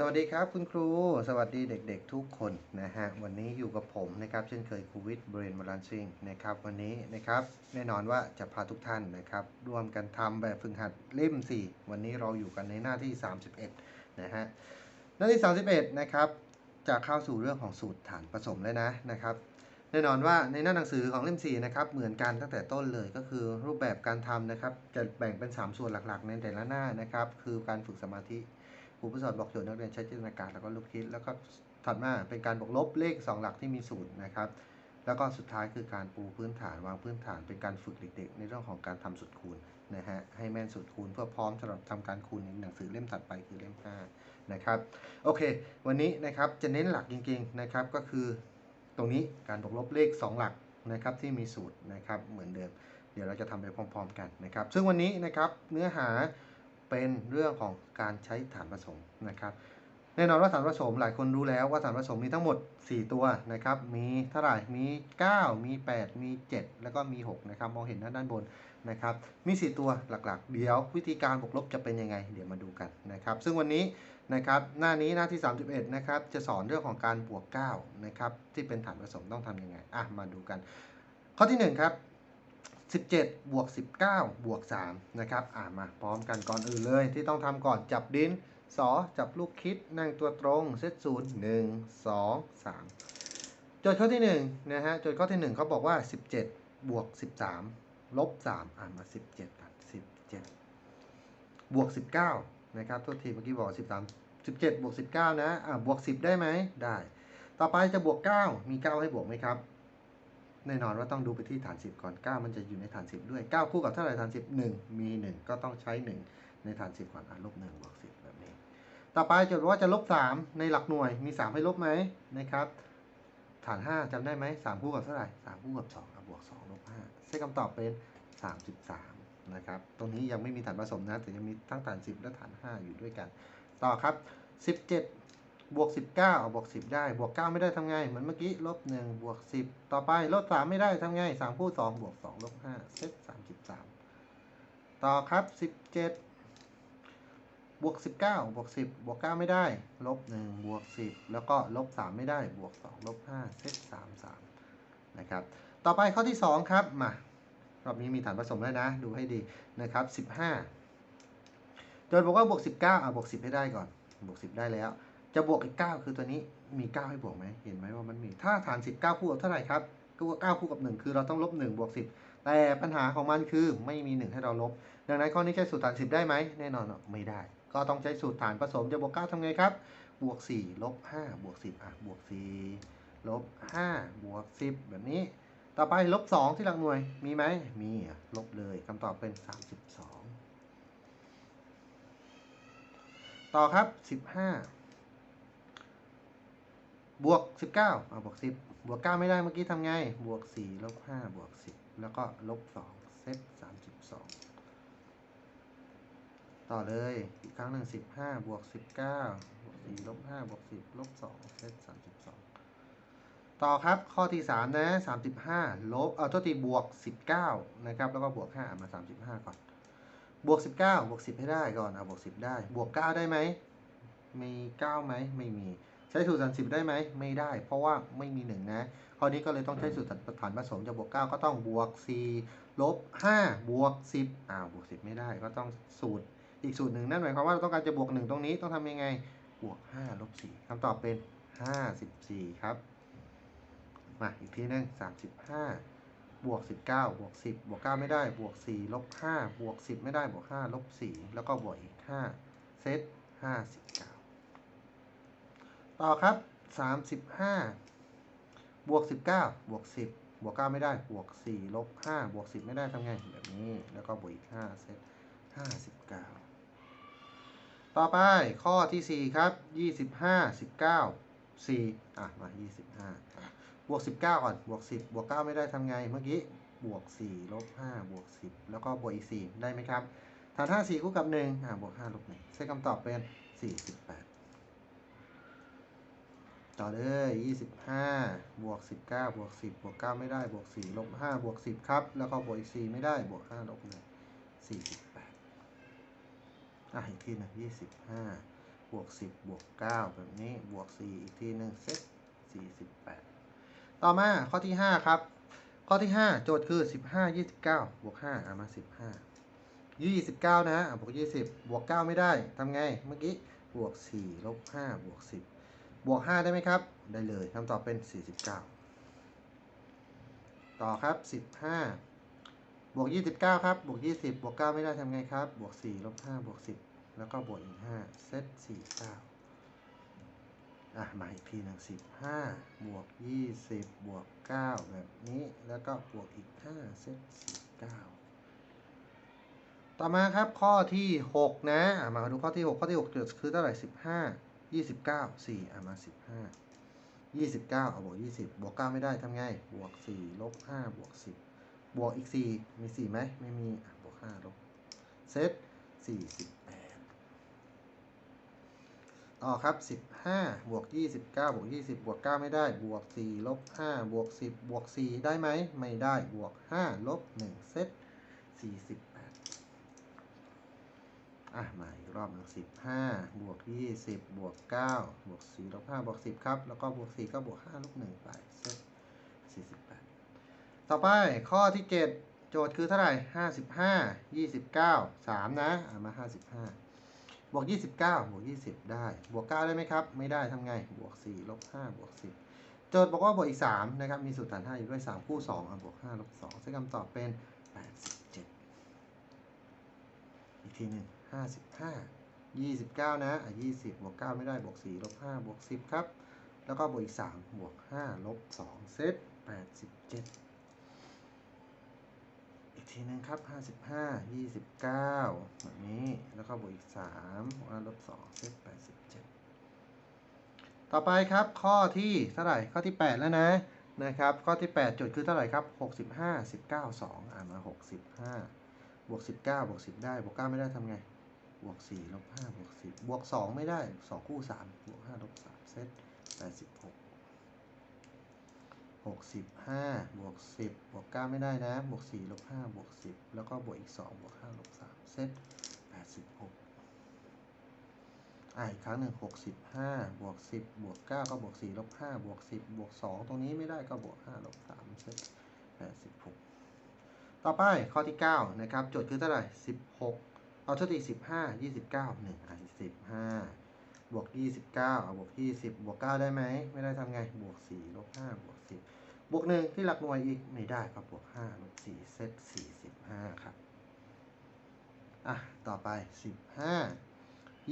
สวัสดีครับคุณครู สวัสดีเด็กๆทุกคนนะฮะวันนี้อยู่กับผมนะครับเช่นเคยครูวิทย์เบรนบาลานซิงนะครับวันนี้นะครับแน่นอนว่าจะพาทุกท่านนะครับร่วมกันทำแบบฝึกหัดเล่ม 4 วันนี้เราอยู่กันในหน้าที่ 31นะฮะหน้าที่ 31นะครับจะเข้าสู่เรื่องของสูตรฐานผสมแล้วนะนะครับแน่นอนว่าในหน้าหนังสือของเล่ม4นะครับเหมือนกันตั้งแต่ต้นเลยก็คือรูปแบบการทำนะครับจะแบ่งเป็น 3 ส่วนหลักๆ ในแต่ละหน้านะครับคือการฝึกสมาธิ ครูผู้สอนบอกโจทย์นักเรียนใช้จินตนาการแล้วก็ลูกคิด แล้วก็ถัดมาเป็นการบวกลบเลข 2 หลักที่มีสูตรนะครับ แล้วก็สุดท้ายคือการปูพื้นฐานวางพื้นฐานเป็นการฝึกเด็กๆในเรื่องของการทำสูตรคูณนะฮะให้แม่นสูตรคูณเพื่อพร้อมสำหรับทำการคูณในหนังสือเล่มถัดไปคือเล่ม5นะครับโอเค วันนี้นะครับจะเน้นหลักจริงๆนะครับก็คือตรงนี้การบวกลบเลข 2 หลักนะครับที่มีสูตรนะครับเหมือนเดิม เดี๋ยวเราจะทำไปพร้อม ๆ กันนะครับ ซึ่งวันนี้นะครับเนื้อหา เป็นเรื่องของการใช้ฐานผสมนะครับ แน่นอนว่าฐานผสมหลายคนรู้แล้วว่าฐานผสมมีทั้งหมด 4 ตัวนะครับ มีเท่าไหร่ มี 9 มี 8 มี 7 แล้วก็มี 6 นะครับ มองเห็นด้านบนนะครับ มี 4 ตัวหลักๆ เดี๋ยววิธีการบวกลบจะเป็นยังไง เดี๋ยวมาดูกันนะครับ ซึ่งวันนี้นะครับหน้านี้หน้าที่ 31 นะครับ จะสอนเรื่องของการบวก 9 นะครับ ที่เป็นฐานผสมต้องทำยังไง อะ มาดูกัน ข้อที่ 1 ครับ 17 บวก 19 บวก 3 นะครับ อ่ามาพร้อมกันก่อนอื่นเลย ที่ต้องทำก่อนจับดินสอจับลูกคิดนั่งตัวตรง เซตศูนย์หนึ่งสองสามโจทย์ข้อที่1นะฮะโจทย์ข้อที่1เขาบอกว่า 17 บวก 13 ลบ 3 อ่ามา 17กัน17 บวก 19 นะครับโทษทีเมื่อกี้บอก 13 17 บวก 19 นะ อ่าบวก 10 ได้ไหมได้ ต่อไปจะบวก 9 มี 9 ให้บวกไหมครับ แน่นอนว่าต้องดูไปที่ฐาน 10 ก่อน 9 มันจะอยู่ในฐาน 10 ด้วย 9 คู่กับเท่าไหร่ฐาน 10 1 มี 1 ก็ต้องใช้ 1 ในฐาน 10 ก่อนอะลบ1บวก10 แบบนี้ ต่อไปจะว่าจะลบ 3 ในหลักหน่วยมี 3 ให้ลบไหมนะครับ ฐาน 5จำได้ไหม 3 คู่กับเท่าไหร่ 3 คู่กับ2อะบวก2ลบ5ใช้คำตอบเป็น 33 นะครับ ตรงนี้ยังไม่มีฐานผสมนะ แต่ยังมีทั้งฐาน 10 และฐาน 5 อยู่ด้วยกัน ต่อครับ 17 บวก 19เอาบวก 10 ได้ บวก 9 ไม่ได้ทำไง เหมือนเมื่อกี้ ลบ 1 บวก 10 ต่อไป ลบ 3 ไม่ได้ทำไง 3 คู่ 2 บวก 2 ลบ 5 เซต33 ต่อครับ 17 บวก 19 บวก 10 บวก 9 ไม่ได้ ลบ 1 บวก 10 แล้วก็ลบ 3 ไม่ได้ บวก 2 ลบ 5 เซต33 นะครับ ต่อไปข้อที่ 2 ครับ มารอบนี้มีฐานผสมแล้วนะ ดูให้ดีนะครับ 15 โจทย์บอกว่าบวก 19 อะบวก 10 ให้ได้ก่อน บวก 10 ได้แล้ว จะบวกอีก 9 คือตัวนี้มี 9 ให้บวกไหมเห็นไหมว่ามันมี ถ้าฐาน10 9คู่กับเท่าไหร่ครับก็9คู่กับ 1 คือเราต้องลบ1บวก10 แต่ปัญหาของมันคือไม่มี 1 ให้เราลบ ดังนั้นข้อนี้ใช้สูตรฐาน 10 ได้ไหมแน่นอนไม่ได้ ก็ต้องใช้สูตรฐานผสมจะบวก9ทำไงครับ บวก4ลบ5บวก10อะบวก4ลบ5บวก10 แบบนี้ ต่อไปลบ2ที่หลักหน่วยมีไหมมีลบเลยคำตอบเป็น 32 ต่อครับ 15 บวก 19เอาบวก 10 บวก 9 ไม่ได้เมื่อกี้ทำไง บวก 4 ลบ 5 บวก 10 แล้วก็ลบ 2 เซต32 ต่อเลยอีกครั้งหนึ่ง15 บวก 19 บวก 4 ลบ 5 บวก 10 ลบ 2 เซต32 ต่อครับข้อที่ 3 นะ 35 ลบ เอาโทษทีบวก 19 นะครับ แล้วก็บวก 5 มา 35 ก่อน บวก 19 บวก 10 ให้ได้ก่อน เอาบวก 10 ได้ บวก 9 ได้ไหม มี 9 ไหม ไม่มี ใช้สูตรฐาน10ได้ไหมไม่ได้ เพราะว่าไม่มี 1 นะข้อนี้ก็เลยต้องใช้สูตรฐานผสมจะบวก 9 ก็ต้องบวก4ลบ5บวก 10อ้าวบวก 10 ไม่ได้ก็ต้องสูตรอีกสูตรหนึ่งนั่นหมายความว่าเราต้องการจะบวก 1 ตรงนี้ต้องทำยังไงบวก5ลบ4คำตอบเป็น 54 ครับ มาอีกทีนึง35 บวก 19 บวก 10 บวก 9 ไม่ได้ บวก 4 ลบ 5 บวก 10 ไม่ได้ บวก 5 ลบ 4 แล้วก็บวกอีก 5 เซต 59 ต่อครับ35บวก19บวก10บวก9ไม่ได้ บวก4ลบ5บวก10ไม่ได้ทำไง แบบนี้ แล้วก็บวกอีก5เซต59ต่อไปข้อที่4ครับ25 19 4อะ มา25บวก19ก่อน บวก10บวก9ไม่ได้ทำไง เมื่อกี้ บวก4ลบ5บวก10แล้วก็บวกอีก4ได้ไหมครับฐาน5 4คู่กับ1อะ บวก5ลบ1ใช้คำตอบเป็น48 ต่อเลย25 บวก 19 บวก 10 บวก 9 ไม่ได้ บวก 4 ลบ 5 บวก 10 ครับ แล้วก็บวกอีก 4 ไม่ได้ บวก 5 ลบ1 48อะอีกทีหนึง25 บวก 10 บวก 9 แบบนี้ บวก 4 อีกทีหนึ่งเซต48 ต่อมาข้อที่ 5 ครับ ข้อที่ 5 โจทย์คือ 15 29 บวก5อะมา 15 29 นะอะบวก 20 บวก 9 ไม่ได้ทำไง เมื่อกี้ บวก 4 ลบ 5 บวก 10 บวก 5 ได้ไหมครับ ได้เลยคำตอบเป็น 49 ต่อครับ 15 บวก 29 ครับ บวก 20 บวก 9 ไม่ได้ทำไงครับ บวก 4 ลบ 5 บวก 10 แล้วก็บวกอีก 5 เซต 49 อะ มาอีกทีหนึ่ง15 บวก 20 บวก 9 แบบนี้ แล้วก็บวกอีก 5 เซต 49ต่อมาครับข้อที่ 6 นะอะมาดูข้อที่ 6 ข้อที่6คือเท่าไหร่15 ยี่สิบเก้าสี่เอามาสิบห้ายี่สิบเก้าเอาบวกยี่สิบบวกเก้าไม่ได้ทำไง บวกสี่ลบห้าบวกสิบบวกอีกสี่มีสี่ไหมไม่มีบวกห้าลบเซตสี่สิบแปดต่อครับสิบห้าบวกยี่สิบเก้าบวกยี่สิบบวกเก้าไม่ได้ บวกสี่ลบห้าบวกสิบบวกสี่ได้ไหมไม่ได้บวกห้าลบหนึ่งเซตสี่สิบ อะมาอีกรอบหนึ่งสิบห้าบวกยี่สิบบวกเก้าบวกสี่ลบห้าบวกสิบครับ แล้วก็บวกสี่ก็บวกห้าลบหนึ่งไปเสี่สิบแปดต่อไปข้อที่เจ็ดโจทย์คือเท่าไหร่ห้าสิบห้ายี่สิบเก้าสามนะเอามาห้าสิบห้าบวกยี่สิบเก้าบวกยี่สิบได้ บวกเก้าได้ไหมครับ ไม่ได้ทำไง บวกสี่ลบห้าบวกสิบโจทย์บอกว่าบวกอีกสามนะครับ มีสูตรฐานห้าอยู่ด้วยสามคู่สองบวกห้าลบสองซึ่งคำตอบเป็นแปดสิบเจ็ดอีกทีหนึ่ง 55 29 นะอะ20 บวก 9 ไม่ได้ บวก 4 ลบ 5 บวก 10 ครับ แล้วก็บวกอีก 3 บวก 5 ลบ 2 เซต87 อีกทีหนึงครับ 55 29 แบบนี้ แล้วก็บวกอีก 3 บวก5ลบ 2 เซต87 ต่อไปครับ ข้อที่เท่าไหร่ ข้อที่ 8 แล้วนะนะครับ ข้อที่ 8จทย์คือเท่าไหร่ครับ 65 19 2 อ่านมา 65 บวก 19 บวก 10 ได้ บวก 9 ไม่ได้ทำไง บวก4ลบ5บวก10บวก2ไม่ได้2คู่3บวก5ลบ3เซต86 65บวก10บวก9ไม่ได้นะ บวก4ลบ5บวก10แล้วก็บวกอีก2บวก5ลบ3เซต86อ่าอีกครั้งหนึ่ง65บวก10บวก9ก็บวก4ลบ5บวก10บวก2ตรงนี้ไม่ได้ก็บวก5ลบ3เซต86ต่อไปข้อที่9นะครับโจทย์คือเท่าไหร่16 เอาเท่าที่สิบห้ายี่สิบเก้าหนึ่งอะสิบห้าบวกยี่สิบเก้าบวกยี่สิบบวกเก้าได้ไหมไม่ได้ทำไงบวกสี่ลบห้าบวกสิบบวกหนึ่งที่หลักหน่วยอีกไม่ได้ครับบวกห้าลบสี่เซตสี่สิบห้าครับอะต่อไปสิบห้า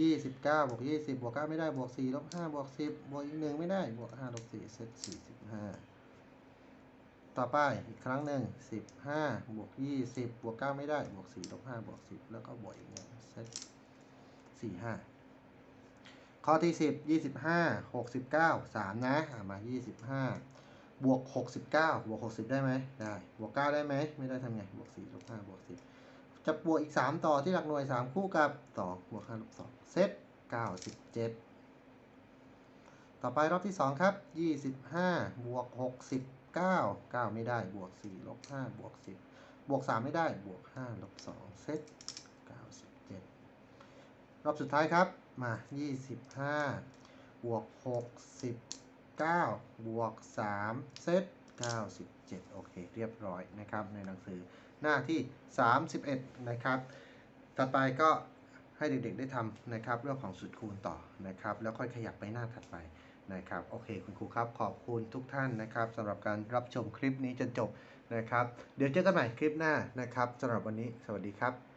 ยี่สิบเก้าบวกยี่สิบบวกเก้าไม่ได้บวกสี่ลบห้าบวกสิบบวกอีกหนึ่งไม่ได้บวกห้าลบสี่เซตสี่ ต่อไปอีกครั้งหนึ่ง15 บวก 20 บวก 9 ไม่ได้ บวก4ลบ5บวก 10 แล้วก็บวกอีกหนึ่งเซต45 ข้อที่ 10 25 69 3นะอะมา 25 บวก 69 บวก 60 ได้ไหมได้ บวก 9 ได้ไหม ไม่ได้ทำไง บวก4ลบ5บวก 10 จะบวกอีก 3 ต่อที่หลักหน่วย 3 คู่กับ 2 บวก5ลบ2เซต97 ต่อไปรอบที่ 2 ครับ 25 บวก 9 9 ไม่ได้บวก4ลบ5บวก10 บวก 3 ไม่ได้บวก5ลบ2เซต97 รอบสุดท้ายครับ มา 25 บวก 69 บวก 3 เซต97 โอเค เรียบร้อยนะครับ ในหนังสือหน้าที่ 31 นะครับ ต่อไปก็ให้เด็กๆได้ทำนะครับ เรื่องของสูตรคูณต่อนะครับ แล้วค่อยขยับไปหน้าถัดไป นะครับโอเคคุณครูครับขอบคุณทุกท่านนะครับสำหรับการรับชมคลิปนี้จนจบนะครับ เดี๋ยวเจอกันใหม่คลิปหน้านะครับสำหรับวันนี้สวัสดีครับ